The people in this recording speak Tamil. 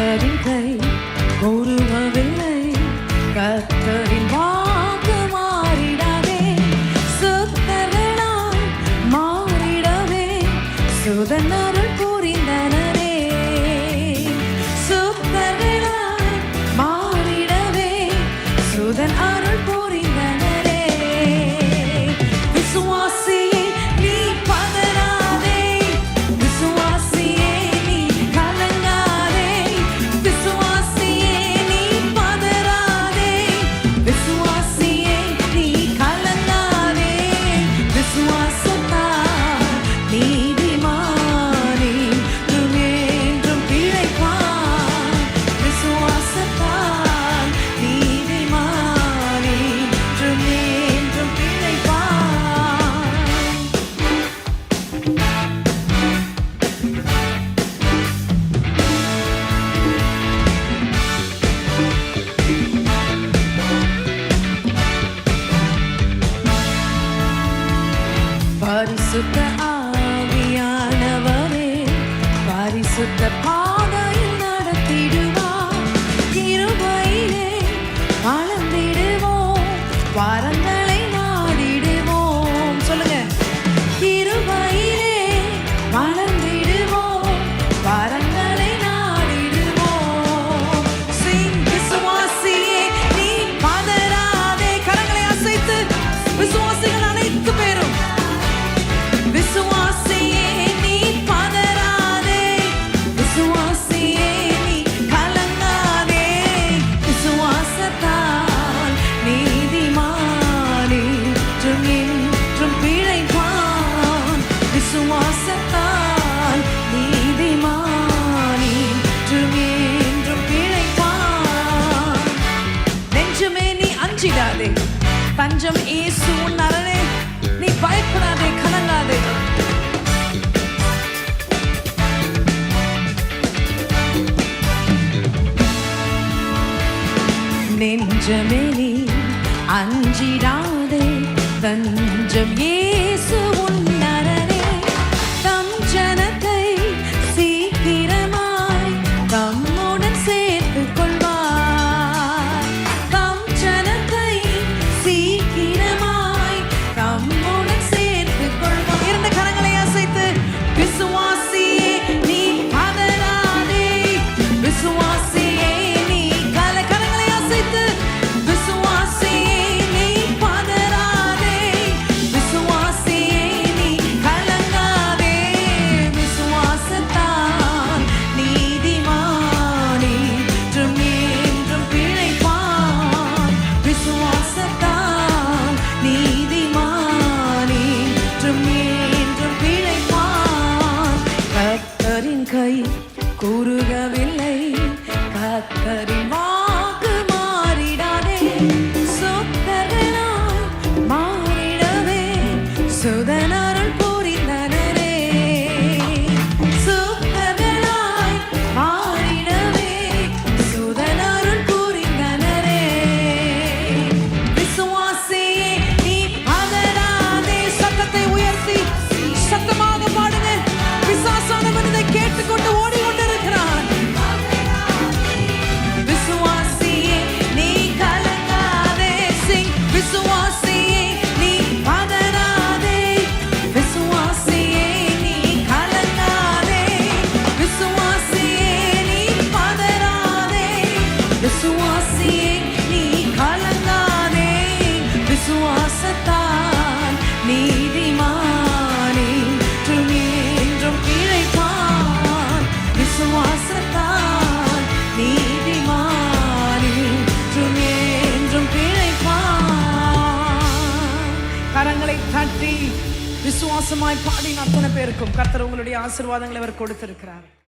கத்தரின் கை உருவவில்லை. கத்தரின் வாக்கு மாறிடவே சுத்தரனால் மாறிடவே. சுதனருள் புரிந்தனரே சுத்தரனால் மாறிடவே. சுதன் அருள் புரிந்த பரிசுத்த ஆவியானவரே பரிசுத்த பா ராஜ்யம் இயேசு உன் அரணே நீ பயப்படாதே கலங்காதே. நெஞ்சமே நீ அஞ்சிடாதே தஞ்சம் ஏ விசுவாசத்தால் நீதிமான் என்றும் என்றும் பிழைப்பான். கரங்களை தட்டி விசுவாசமாய் பாடின அத்தனை பேருக்கும் கர்த்தர் உங்களுடைய ஆசிர்வாதங்களை அவர் கொடுத்திருக்கிறார்.